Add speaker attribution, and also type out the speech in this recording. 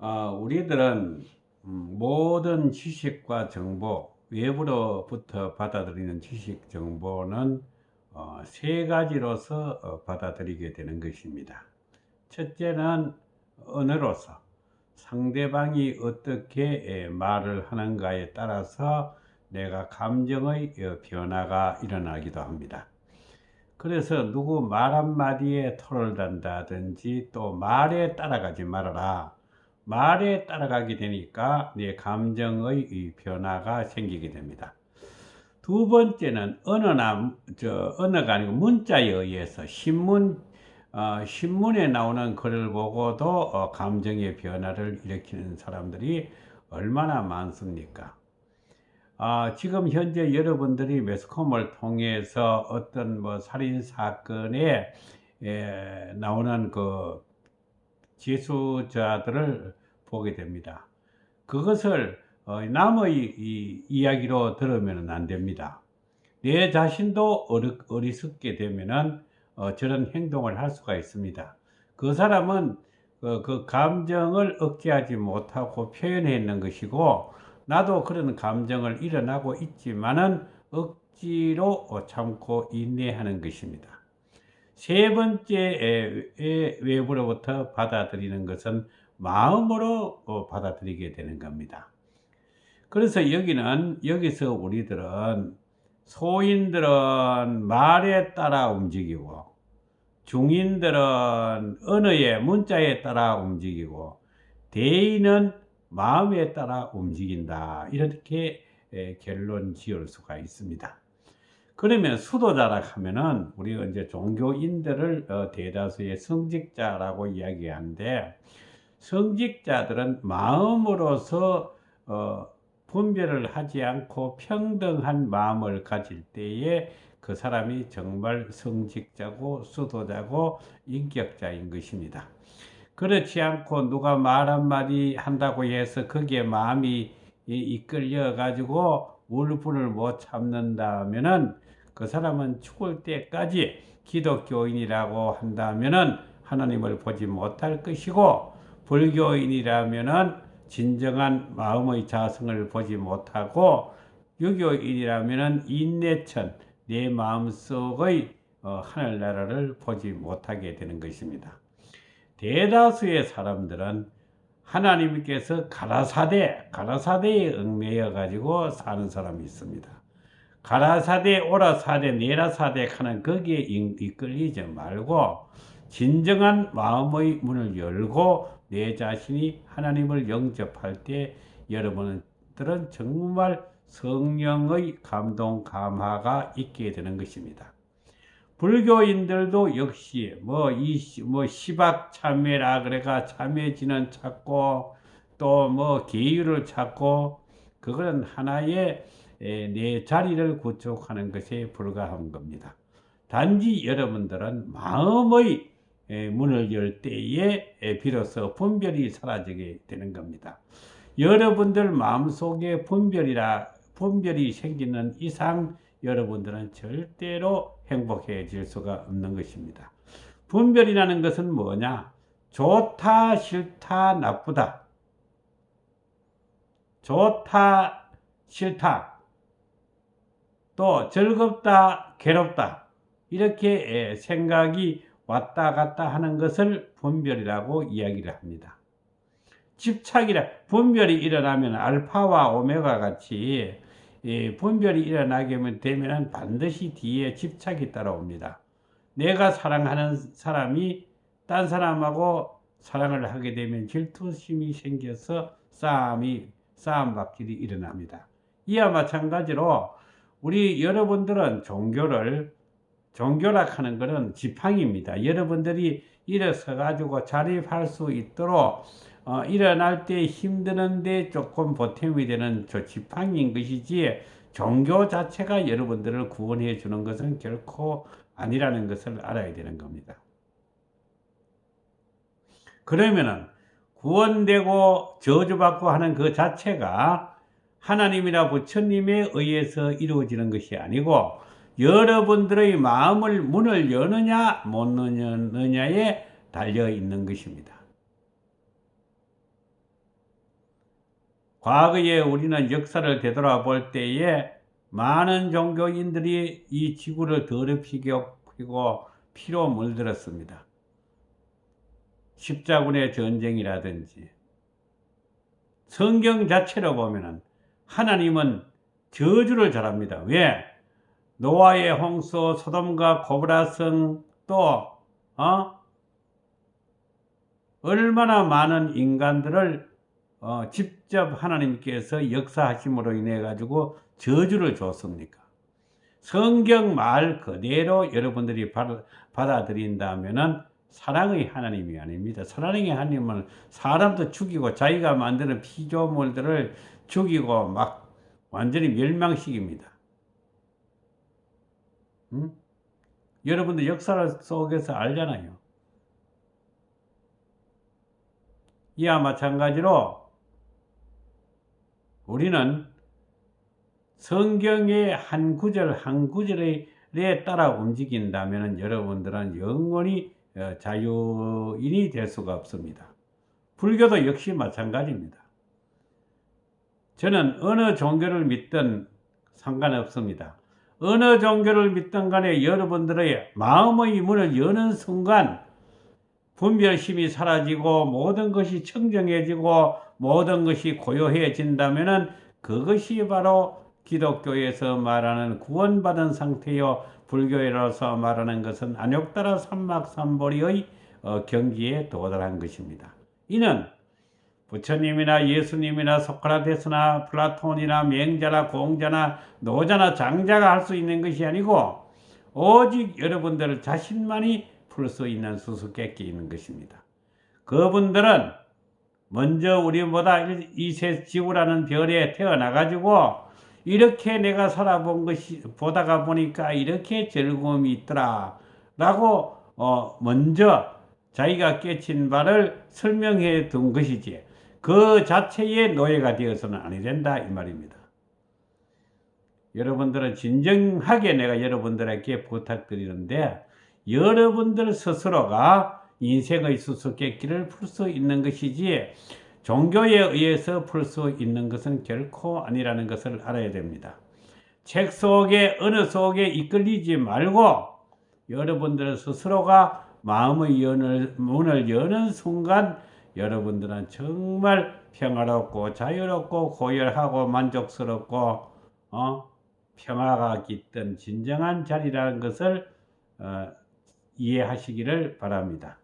Speaker 1: 어, 우리들은 음, 모든 지식과 정보, 외부로부터 받아들이는 지식 정보는 어, 세 가지로서 어, 받아들이게 되는 것입니다. 첫째는 언어로서 상대방이 어떻게 에, 말을 하는가에 따라서 내가 감정의 어, 변화가 일어나기도 합니다. 그래서 누구 말 한마디에 토를 단다든지 또 말에 따라가지 말아라. 말에 따라가게 되니까 내 감정의 이 변화가 생기게 됩니다. 두 번째는 언어나 저 언어가 아니고 문자에 의해서 신문 어, 신문에 나오는 글을 보고도 어, 감정의 변화를 일으키는 사람들이 얼마나 많습니까? 아, 지금 현재 여러분들이 매스컴을 통해서 어떤 뭐 살인 사건에 에, 나오는 그 재수자들을 보게 됩니다. 그것을 어, 남의 이, 이야기로 들으면 안 됩니다. 내 자신도 어리, 어리석게 되면은 어, 저런 행동을 할 수가 있습니다. 그 사람은 그, 그 감정을 억제하지 못하고 표현했는 것이고 나도 그런 감정을 일어나고 있지만은 억지로 참고 인내하는 것입니다. 세 번째 외부로부터 받아들이는 것은 마음으로 어, 받아들이게 되는 겁니다. 그래서 여기는 여기서 우리들은 소인들은 말에 따라 움직이고 중인들은 언어의 문자에 따라 움직이고 대인은 마음에 따라 움직인다. 이렇게 결론 지을 수가 있습니다. 그러면 수도자라 하면은 우리가 이제 종교인들을 어, 대다수의 성직자라고 이야기하는데 성직자들은 마음으로서 어, 분별을 하지 않고 평등한 마음을 가질 때에 그 사람이 정말 성직자고 수도자고 인격자인 것입니다. 그렇지 않고 누가 말 한마디 한다고 해서 거기에 마음이 이끌려 가지고 울분을 못 참는다면은 그 사람은 죽을 때까지 기독교인이라고 한다면은 하나님을 보지 못할 것이고 불교인이라면은 진정한 마음의 자성을 보지 못하고 유교인이라면은 인내천 내 마음속의 어, 하늘나라를 보지 못하게 되는 것입니다. 대다수의 사람들은 하나님께서 가라사대, 가라사대에 얽매여 가지고 사는 사람이 있습니다. 가라사대, 오라사대, 내라사대 하는 거기에 이끌리지 말고 진정한 마음의 문을 열고 내 자신이 하나님을 영접할 때 여러분들은 정말 성령의 감동, 감화가 있게 되는 것입니다. 불교인들도 역시 뭐이 뭐 시박 참회라 그래가 참회지는 찾고 또 뭐 계율을 찾고 그거는 하나의 내 자리를 구축하는 것에 불과한 겁니다. 단지 여러분들은 마음의 문을 열 때에 비로소 분별이 사라지게 되는 겁니다. 여러분들 마음속에 분별이라 분별이 생기는 이상 여러분들은 절대로 행복해질 수가 없는 것입니다. 분별이라는 것은 뭐냐? 좋다, 싫다, 나쁘다. 좋다, 싫다. 또 즐겁다, 괴롭다. 이렇게 생각이 왔다 갔다 하는 것을 분별이라고 이야기를 합니다. 집착이라 분별이 일어나면 알파와 오메가 같이 분별이 일어나게 되면 반드시 뒤에 집착이 따라옵니다. 내가 사랑하는 사람이 딴 사람하고 사랑을 하게 되면 질투심이 생겨서 싸움이 싸움박질이 일어납니다. 이와 마찬가지로 우리 여러분들은 종교를 종교락 하는 것은 지팡입니다. 여러분들이 일어서 가지고 자립할 수 있도록 어, 일어날 때 힘드는데 조금 보탬이 되는 저 지팡이인 것이지 종교 자체가 여러분들을 구원해 주는 것은 결코 아니라는 것을 알아야 되는 겁니다. 그러면은 구원되고 저주받고 하는 그 자체가 하나님이나 부처님에 의해서 이루어지는 것이 아니고 여러분들의 마음을 문을 여느냐 못 여느냐에 달려 있는 것입니다. 과거에 우리는 역사를 되돌아볼 때에 많은 종교인들이 이 지구를 더럽히고 피로 물들었습니다. 십자군의 전쟁이라든지 성경 자체로 보면은 하나님은 저주를 잘합니다. 왜? 노아의 홍수, 소돔과 고브라성 또 어? 얼마나 많은 인간들을 어, 직접 하나님께서 역사하심으로 인해 가지고 저주를 줬습니까? 성경 말 그대로 여러분들이 받아들인다면은 사랑의 하나님이 아닙니다. 사랑의 하나님은 사람도 죽이고 자기가 만드는 피조물들을 죽이고 막 완전히 멸망시킵니다. 응? 여러분들 역사 속에서 알잖아요. 이와 마찬가지로 우리는 성경의 한 구절 한 구절에 따라 움직인다면 여러분들은 영원히 어, 자유인이 될 수가 없습니다. 불교도 역시 마찬가지입니다. 저는 어느 종교를 믿든 상관없습니다. 어느 종교를 믿든 간에 여러분들의 마음의 문을 여는 순간 분별심이 사라지고 모든 것이 청정해지고 모든 것이 고요해진다면 그것이 바로 기독교에서 말하는 구원받은 상태요 불교에서 말하는 것은 안욕따라 삼막삼보리의 어, 경지에 도달한 것입니다. 이는 부처님이나 예수님이나 소크라테스나 플라톤이나 맹자나 공자나 노자나 장자가 할 수 있는 것이 아니고 오직 여러분들 자신만이 풀 수 있는 수수께끼 있는 것입니다. 그분들은 먼저 우리보다 이세 지구라는 별에 태어나 가지고 이렇게 내가 살아본 것이 보다가 보니까 이렇게 즐거움이 있더라 라고 어 먼저 자기가 깨친 바를 설명해 둔 것이지 그 자체의 노예가 되어서는 아니 된다 이 말입니다. 여러분들은 진정하게 내가 여러분들에게 부탁드리는데 여러분들 스스로가 인생의 수수께끼를 풀 수 있는 것이지 종교에 의해서 풀 수 있는 것은 결코 아니라는 것을 알아야 됩니다. 책 속에 어느 속에 이끌리지 말고 여러분들 스스로가 마음의 연을, 문을 여는 순간 여러분들은 정말 평화롭고 자유롭고 고열하고 만족스럽고 어? 평화가 깃든 진정한 자리라는 것을 어, 이해하시기를 바랍니다.